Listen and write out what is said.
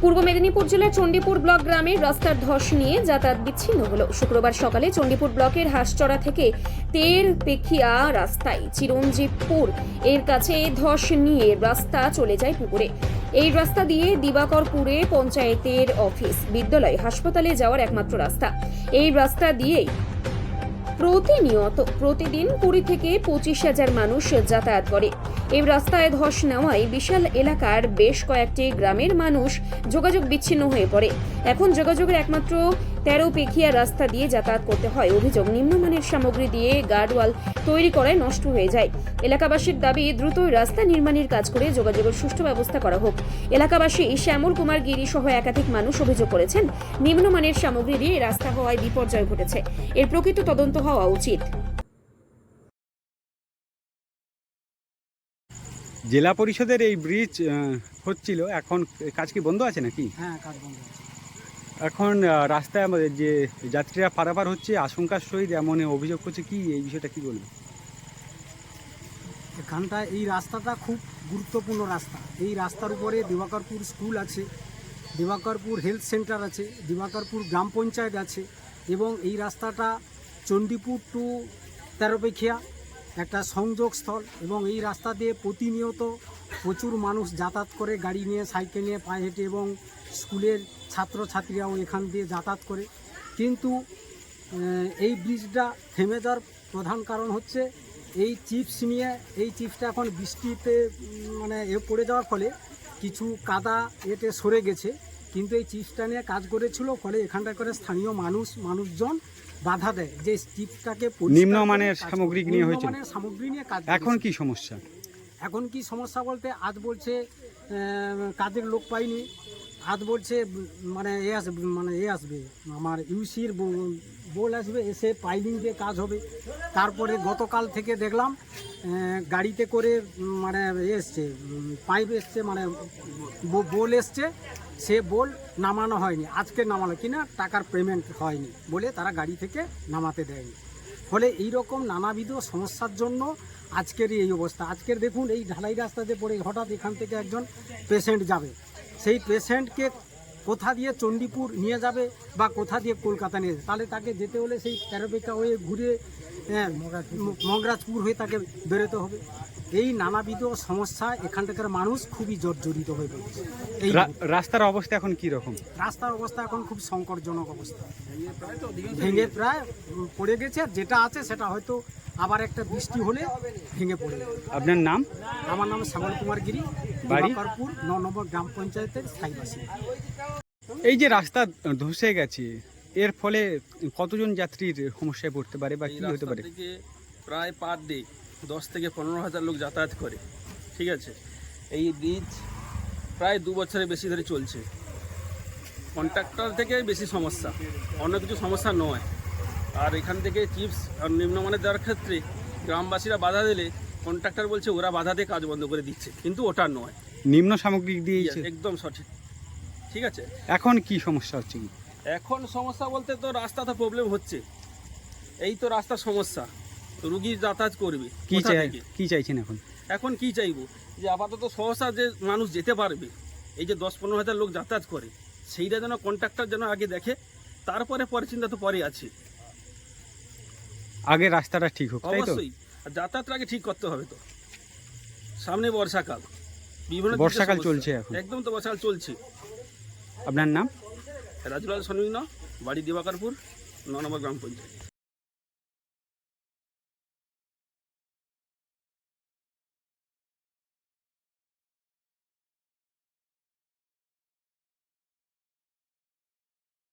পূর্ব মেদিনীপুর জেলার চণ্ডীপুর ব্লক গ্রামের রাস্তার ধস নিয়ে যাতায়াত বিচ্ছিন্ন হলো। শুক্রবার সকালে চণ্ডীপুর ব্লকের হাঁসচড়া থেকে তের পেখিয়া রাস্তায় চিরঞ্জীবপুর এর কাছে ধস নিয়ে রাস্তা চলে যায় পুকুরে। এই রাস্তা দিয়ে দিবাকরপুরে পঞ্চায়েতের অফিস, বিদ্যালয়, হাসপাতালে যাওয়ার একমাত্র রাস্তা। এই রাস্তা দিয়েই প্রতিনিয়ত, প্রতিদিন কুড়ি থেকে পঁচিশ হাজার মানুষ যাতায়াত করে। এই রাস্তায় ধস নেওয়ায় বিশাল এলাকার বেশ কয়েকটি গ্রামের মানুষ যোগাযোগ বিচ্ছিন্ন হয়ে পড়ে। এখন যোগাযোগের একমাত্র তেরো পেখিয়া রাস্তা দিয়ে যাতায়াত করতে হয়। অভিযোগ, নিম্নমানের সামগ্রী দিয়ে গার্ডওয়াল তৈরি করায় নষ্ট হয়ে যায়। এলাকাবাসীর দাবি দ্রুত রাস্তা নির্মাণের কাজ করে যোগাযোগের সুষ্ঠু ব্যবস্থা করা হোক। এলাকাবাসী শ্যামল কুমার গিরি সহ একাধিক মানুষ অভিযোগ করেছেন, নিম্নমানের সামগ্রী দিয়ে রাস্তা হওয়ায় বিপর্যয় ঘটেছে। এর প্রকৃত তদন্ত হওয়া উচিত। জেলা পরিষদের এই ব্রিজ হচ্ছিল। এখন কাজ কি বন্ধ আছে নাকি? হ্যাঁ কাজ বন্ধ আছে। এখন রাস্তায় আমাদের যে যাত্রীরা পারাপার হচ্ছে আশঙ্কার সহিত এমন অভিযোগ করছে কি? এই বিষয়টা কি বলবে এখানটায় এই রাস্তাটা খুব গুরুত্বপূর্ণ রাস্তা। এই রাস্তার উপরে দিবাকরপুর স্কুল আছে দিবাকরপুর হেলথ সেন্টার আছে দিবাকরপুর গ্রাম পঞ্চায়েত আছে এবং এই রাস্তাটা চণ্ডীপুর টু তেরোপেখিয়া একটা সংযোগস্থল এবং এই রাস্তা দিয়ে প্রতিনিয়ত প্রচুর মানুষ যাতায়াত করে, গাড়ি নিয়ে, সাইকেল নিয়ে, পায়ে হেঁটে এবং স্কুলের ছাত্রছাত্রীরাও এখান দিয়ে যাতায়াত করে। কিন্তু এই ব্রিজটা থেমে যাওয়ার প্রধান কারণ হচ্ছে এই চিপস নিয়ে, এই চিপসটা এখন বৃষ্টিতে মানে এ পড়ে যাওয়ার ফলে কিছু কাদা এতে সরে গেছে। কিন্তু এই চিপসটা নিয়ে কাজ করেছিল, ফলে এখানটা করে স্থানীয় মানুষ, মানুষজন বাধা দেয় যে চিপসটাকে নিম্নমানের সামগ্রী নিয়ে হয়েছে? সামগ্রী নিয়ে কাজ এখন। কি সমস্যা এখন কি সমস্যা বলতে আজ বলছে কাজের লোক পাইনি আজ বলছে মানে এ আসবে মানে এ আসবে আমার ইউসির বোল আসবে, এসে পাইলিং দিয়ে কাজ হবে। তারপরে গতকাল থেকে দেখলাম গাড়িতে করে মানে এসছে পাইপ এসছে মানে বোল এসছে। সে বোল নামানো হয়নি, আজকে নামানো কিনা টাকার পেমেন্ট হয়নি বলে তারা গাড়ি থেকে নামাতে দেয়নি। ফলে এই রকম নানাবিধ সমস্যার জন্য আজকের এই অবস্থা। আজকের দেখুন, এই ঢালাই রাস্তাতে পড়ে হঠাৎ এখান থেকে একজন পেশেন্ট যাবে। সেই পেশেন্টকে কোথা দিয়ে চণ্ডীপুর নিয়ে যাবে বা কোথা দিয়ে কলকাতা নিয়ে তাহলে তাকে যেতে হলে সেই প্যারোপেকা হয়ে ঘুরে হ্যাঁ, মগরাজপুর হয়ে তাকে বেরোতে হবে। এই নানাবিধ সমস্যা এখানটাকার মানুষ খুবই জর্জরিত হয়ে পড়েছে। এই রাস্তার অবস্থা এখন কি রকম? রাস্তার অবস্থা এখন খুব সংকটজনক অবস্থা। ভেঙে প্রায় পড়ে গেছে আর যেটা আছে সেটা হয়তো আবার একটা বৃষ্টি হলে ভেঙে পড়ে আপনার নাম? আমার নাম শ্যামল কুমার গিরি বাড়ি? ন নম্বর গ্রাম পঞ্চায়েতের স্থায়ী এই যে রাস্তা ধসে গেছে এর ফলে কতজন যাত্রীর সমস্যায় পড়তে পারে বা কি হতে পারে? প্রায় পার ডে দশ থেকে পনেরো হাজার লোক যাতায়াত করে ঠিক আছে? এই ব্রিজ প্রায় দু বছরের বেশি ধরে চলছে। কন্ট্রাক্টর থেকে বেশি সমস্যা অন্য কিছু সমস্যা নয়। আর এখান থেকে চিপস আর নিম্নমানের দেওয়ার ক্ষেত্রে গ্রামবাসীরা বাধা দিলে কন্ট্রাক্টর বলছে ওরা বাধা দিয়ে কাজ বন্ধ করে দিচ্ছে কিন্তু ওটা নয়। নিম্ন সামগ্রিক দিয়েছে। একদম সঠিক ঠিক আছে? এখন কি সমস্যা হচ্ছে কি? এখন সমস্যা বলতে তো রাস্তা তো প্রবলেম হচ্ছে। এই তো রাস্তার সমস্যা। রুগী যাতায়াত করবে। কি চাই? কি চাইছেন এখন? এখন কি চাইব? যে আপাতত সহসা যে মানুষ যেতে পারবে এই যে দশ পনেরো হাজার লোক যাতায়াত করে সেইটা যেন কন্ট্রাক্টর যেন আগে দেখে তারপরে পরে চিন্তা তো পরে আছে। আগে রাস্তাটা ঠিক হোক অবশ্যই। আর যাতায়াতটা আগে ঠিক করতে হবে তো। সামনে বর্ষাকাল। বিভিন্ন বর্ষাকাল চলছে এখন। একদম তো বর্ষাকাল চলছে। আপনার নাম? রাজুলাল সনিগ্ন বাড়ি দিবাকারপুর ন নম্বর গ্রাম পঞ্চায়েত।